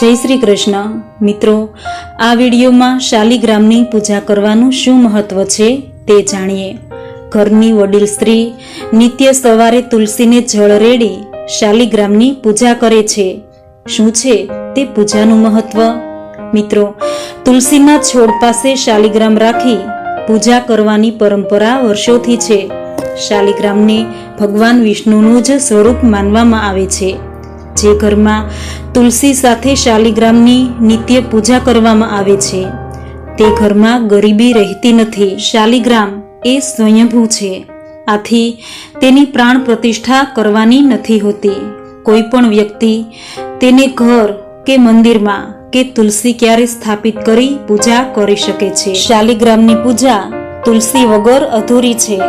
જય શ્રી કૃષ્ણ. મિત્રો, આ વિડીયોમાં શાલિગ્રામની પૂજા કરવાનું શું મહત્વ છે તે જાણીએ. ઘરની વડીલ સ્ત્રી નિત્ય સવારે તુલસીને જળ રેડી શાલિગ્રામની પૂજા કરે છે. શું છે તે પૂજાનું મહત્વ? મિત્રો, તુલસીના છોડ પાસે શાલિગ્રામ રાખી પૂજા કરવાની પરંપરા વર્ષોથી છે. શાલિગ્રામને ભગવાન વિષ્ણુનું જ સ્વરૂપ માનવામાં આવે છે. જે ઘરમાં તુલસી સાથે શાલિગ્રામની નિત્ય પૂજા કરવામાં આવે છે. તે ઘરમાં ગરીબી રહેતી નથી. શાલિગ્રામ એ સ્વયંભૂ છે. આથી તેની પ્રાણ પ્રતિષ્ઠા કરવાની નથી હોતી. કોઈ પણ વ્યક્તિ તેને ઘર કે મંદિરમાં કે તુલસી ક્યારે સ્થાપિત કરી પૂજા કરી શકે છે. શાલિગ્રામની પૂજા તુલસી વગર અધૂરી છે.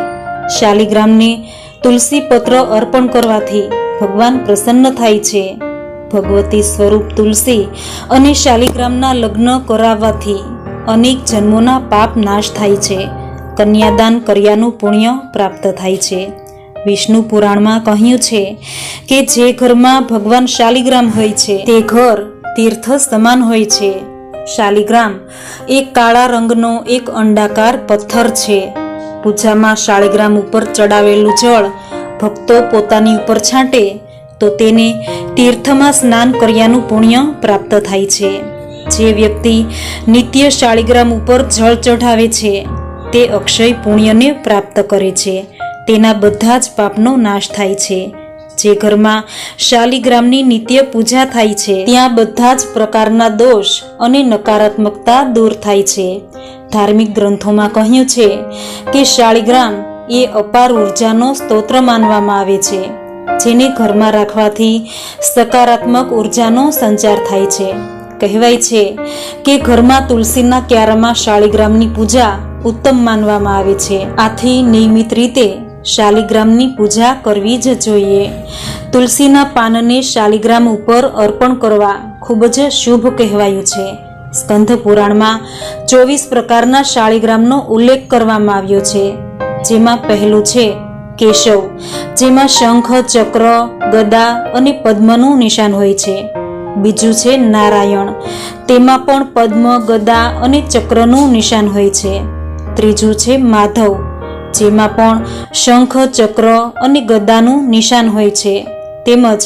શાલિગ્રામને તુલસી પત્ર અર્પણ કરવાથી ભગવાન પ્રસન્ન થાય છે. ભગવતી સ્વરૂપ તુલસી અને શાલિગ્રામના લગ્ન કરાવવાથી અનેક જન્મોના પાપ નાશ થાય છે. કન્યાદાન કર્યાનું પુણ્ય પ્રાપ્ત થાય છે. વિષ્ણુ પુરાણમાં કહ્યું છે કે જે ઘરમાં ભગવાન શાલિગ્રામ હોય છે, તે ઘર તીર્થ સમાન હોય છે. શાલિગ્રામ એક કાળા રંગનો એક અંડાકાર પથ્થર છે. પૂજામાં શાળિગ્રામ ઉપર ચડાવેલું જળ ભક્તો પોતાની ઉપર છાંટે, તો તેને તીર્થમાં સ્નાન કર્યાનું પુણ્ય પ્રાપ્ત થાય છે. જે વ્યક્તિ નિત્ય શાળિગ્રામ ઉપર જળ ચઢાવે છે, તે અક્ષય પુણ્યને પ્રાપ્ત કરે છે. તેના બધા જ પાપનો નાશ થાય છે. જે ઘરમાં શાલિગ્રામની નિત્ય પૂજા થાય છે, ત્યાં બધા જ પ્રકારના દોષ અને નકારાત્મકતા દૂર થાય છે. ધાર્મિક ગ્રંથોમાં કહ્યું છે કે શાલિગ્રામ એ અપાર ઉર્જાનો સ્તોત્ર માનવામાં આવે છે, જેને ઘરમાં રાખવાથી સકારાત્મક ઉર્જાનો સંચાર થાય છે. કહેવાય છે કે ઘરમાં તુલસીના ક્યારામાં શાળીગ્રામની પૂજા ઉત્તમ માનવામાં આવે છે. આથી નિયમિત રીતે શાલિગ્રામની પૂજા કરવી જ જોઈએ. તુલસીના પાનને શાલિગ્રામ ઉપર અર્પણ કરવા ખૂબ જ શુભ કહેવાયું છે. સ્કંધ પુરાણમાં ચોવીસ પ્રકારના શાળિગ્રામનો ઉલ્લેખ કરવામાં આવ્યો છે. જેમાં પહેલું છે કેશવ, જેમાં શંખ, ચક્ર, ગદા અને પદ્મનું નિશાન હોય છે. બીજું છે નારાયણ, તેમાં પણ પદ્મ, ગદા અને ચક્રનું નિશાન હોય છે. ત્રીજું છે માધવ, જેમાં પણ શંખ, ચક્ર અને ગદાનું નિશાન હોય છે. તેમજ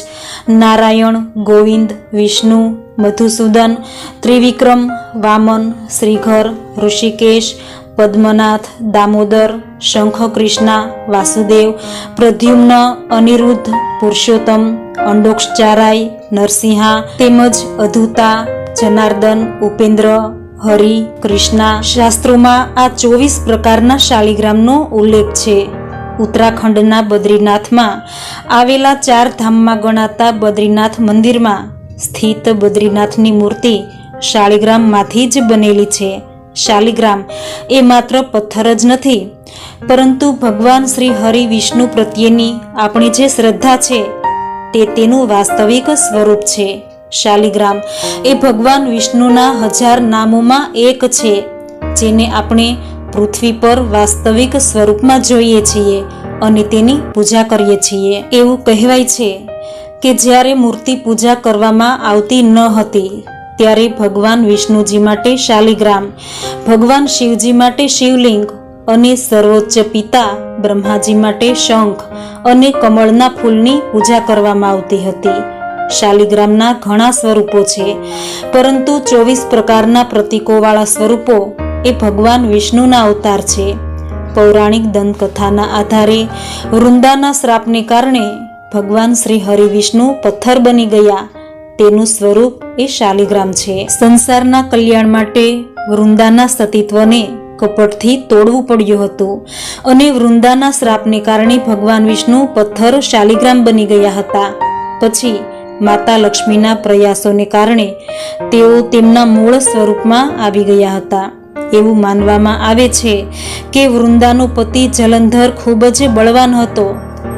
નારાયણ, ગોવિંદ, વિષ્ણુ, મધુસૂદન, ત્રિવિક્રમ, વામન, શ્રીઘર, ઋષિકેશ, પદ્મનાથ, દામોદર શંખ કૃષ્ણા, વાસુદેવ, પ્રદ્યુમ્ન, અનિરુદ્ધ, પુરુષોત્તમ અંડોક્ષચારાય નરસિંહા, તેમજ અધુતા, જનાર્દન, ઉપેન્દ્ર, હરિ, કૃષ્ણા શાસ્ત્રોમાં આ ચોવીસ પ્રકારના શાલિગ્રામનો ઉલ્લેખ છે. ઉત્તરાખંડના બદ્રીનાથમાં આવેલા ચાર ધામમાં ગણાતા બદ્રીનાથ મંદિરમાં સ્થિત બદ્રીનાથની મૂર્તિ શાળીગ્રામમાંથી જ બનેલી છે. શાલિગ્રામ. એ માત્ર પથ્થર જ નથી, પરંતુ ભગવાન શ્રી હરિ વિષ્ણુ પ્રત્યેની આપણી જે શ્રદ્ધા છે, તે તેનું વાસ્તવિક સ્વરૂપ છે. શાલિગ્રામ એ ભગવાન વિષ્ણુના હજાર નામોમાં એક છે, જેને આપણે પૃથ્વી પર વાસ્તવિક સ્વરૂપમાં જોઈએ છીએ અને તેની પૂજા કરીએ છીએ. એવું કહેવાય છે કે જ્યારે મૂર્તિ પૂજા કરવામાં આવતી ન હતી ત્યારે ભગવાન વિષ્ણુજી માટે શાલિગ્રામ, ભગવાન શિવજી માટે શિવલિંગ અને સર્વોચ્ચ પિતા બ્રહ્માજી માટે શંખ અને કમળના ફૂલની પૂજા કરવામાં આવતી હતી. શાલિગ્રામના ઘણા સ્વરૂપો છે, પરંતુ ચોવીસ પ્રકારના પ્રતીકોવાળા સ્વરૂપો એ ભગવાન વિષ્ણુના અવતાર છે. પૌરાણિક દંતકથાના આધારે વૃંદાના શ્રાપને કારણે ભગવાન શ્રી હરિ વિષ્ણુ પથ્થર બની ગયા તેનું સ્વરૂપ એ શાલિગ્રામ છે. સંસારના કલ્યાણ માટે વૃંદાના સતીત્વને કપટથી તોડવું પડ્યું હતું અને વૃંદાના શ્રાપને કારણે ભગવાન વિષ્ણુ પથ્થર શાલિગ્રામ બની ગયા હતા. પછી માતા લક્ષ્મીના પ્રયાસોને કારણે તેઓ તેમના મૂળ સ્વરૂપમાં આવી ગયા હતા. એવું માનવામાં આવે છે કે વૃંદાનો પતિ જલંધર ખૂબ જ બળવાન હતો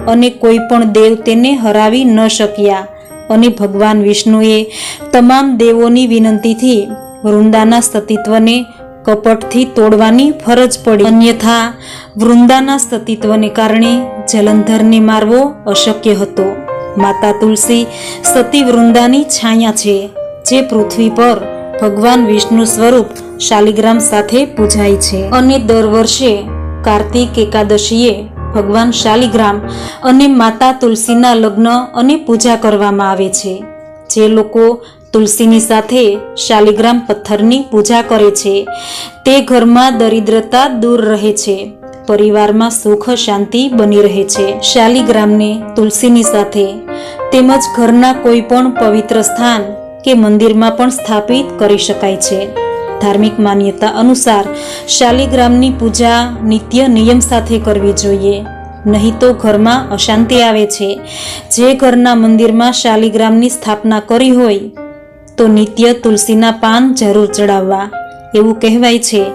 અને કોઈ પણ દેવ તેને હરાવી ન શક્યા. અને ભગવાન વિષ્ણુએ તમામ દેવોની વિનંતીથી વૃંદાના સતીત્વને કપટથી તોડવાની ફરજ પડી. અન્યથા, વૃંદાના સતીત્વને કારણે જલંધરને મારવો અશક્ય હતો. માતા તુલસી સતી વૃંદાની છાયા છે, જે પૃથ્વી પર ભગવાન વિષ્ણુ સ્વરૂપ શાલિગ્રામ સાથે પૂજાય છે. અને દર વર્ષે કાર્તિક એકાદશીએ ભગવાન શાલિગ્રામ અને માતા તુલસીના લગ્ન અને પૂજા કરવામાં આવે છે. જે લોકો તુલસીની સાથે શાલિગ્રામ પથ્થરની પૂજા કરે છે, તે ઘરમાં દરિદ્રતા દૂર રહે છે. પરિવારમાં સુખ શાંતિ બની રહે છે. શાલિગ્રામને તુલસીની સાથે તેમજ ઘરના કોઈ પણ પવિત્ર સ્થાન કે મંદિરમાં પણ સ્થાપિત કરી શકાય છે. ધાર્મિક માન્યતા અનુસાર શાલિગ્રામની પૂજા નિત્ય નિયમ સાથે કરવી જોઈએ. નહીં તો ઘરમાં અશાંતિ આવે છે. જે ઘરના મંદિરમાં શાલિગ્રામની સ્થાપના કરી હોય, તો નિત્ય તુલસીના પાન જરૂર ચડાવવા. એવું કહેવાય છે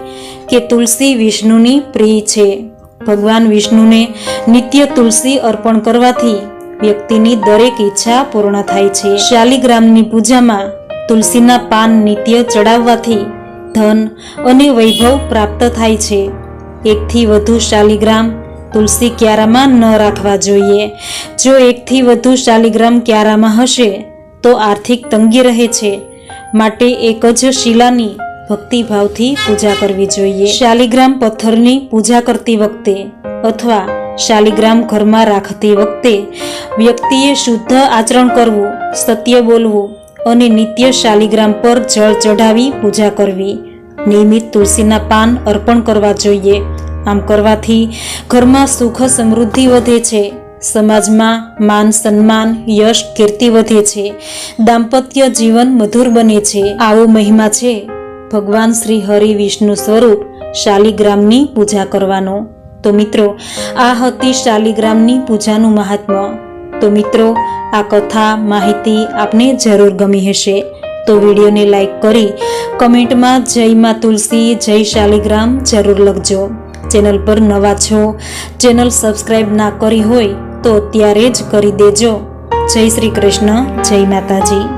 કે તુલસી વિષ્ણુની પ્રિય છે. ભગવાન વિષ્ણુને નિત્ય તુલસી અર્પણ કરવાથી વ્યક્તિની દરેક ઈચ્છા પૂર્ણ થાય છે. શાલિગ્રામની પૂજામાં તુલસીના પાન નિત્ય ચડાવવાથી ધન અને વૈભવ પ્રાપ્ત થાય છે. એકથી વધુ શાલિગ્રામ તુલસી ક્યારામાં ન રાખવા જોઈએ. જો એકથી વધુ શાલિગ્રામ ક્યારામાં હશે, તો આર્થિક તંગી રહે છે. માટે એક જ શિલાની ભક્તિભાવથી પૂજા કરવી જોઈએ. શાલિગ્રામ પથ્થરની પૂજા કરતી વખતે અથવા શાલિગ્રામ ઘરમાં રાખતી વખતે વ્યક્તિએ શુદ્ધ આચરણ કરવું, સત્ય બોલવું અને નિત્ય શાલિગ્રામ પર જળ ચઢાવી પૂજા કરવી. નિયમિત તુલસીના પાન અર્પણ કરવા જોઈએ. આમ કરવાથી ઘરમાં સુખ સમૃદ્ધિ વધે છે. સમાજમાં માન સન્માન, યશ, કીર્તિ વધે છે. દાંપત્ય જીવન મધુર બને છે. આવો મહિમા છે. ભગવાન શ્રી હરિ વિષ્ણુ સ્વરૂપ શાલિગ્રામની પૂજા કરવાનો. તો મિત્રો, આ હતી શાલિગ્રામની પૂજાનું મહાત્મ્ય. તો મિત્રો, આ કથા, માહિતી આપને જરૂર ગમી હશે. તો વિડીયોને લાઈક કરી કમેન્ટમાં જય માં તુલસી, જય શાલિગ્રામ જરૂર લખજો. ચેનલ પર નવા છો, ચેનલ સબસ્ક્રાઈબ ના કરી હોય તો અત્યારે જ કરી દેજો. જય શ્રી કૃષ્ણ, જય માતાજી.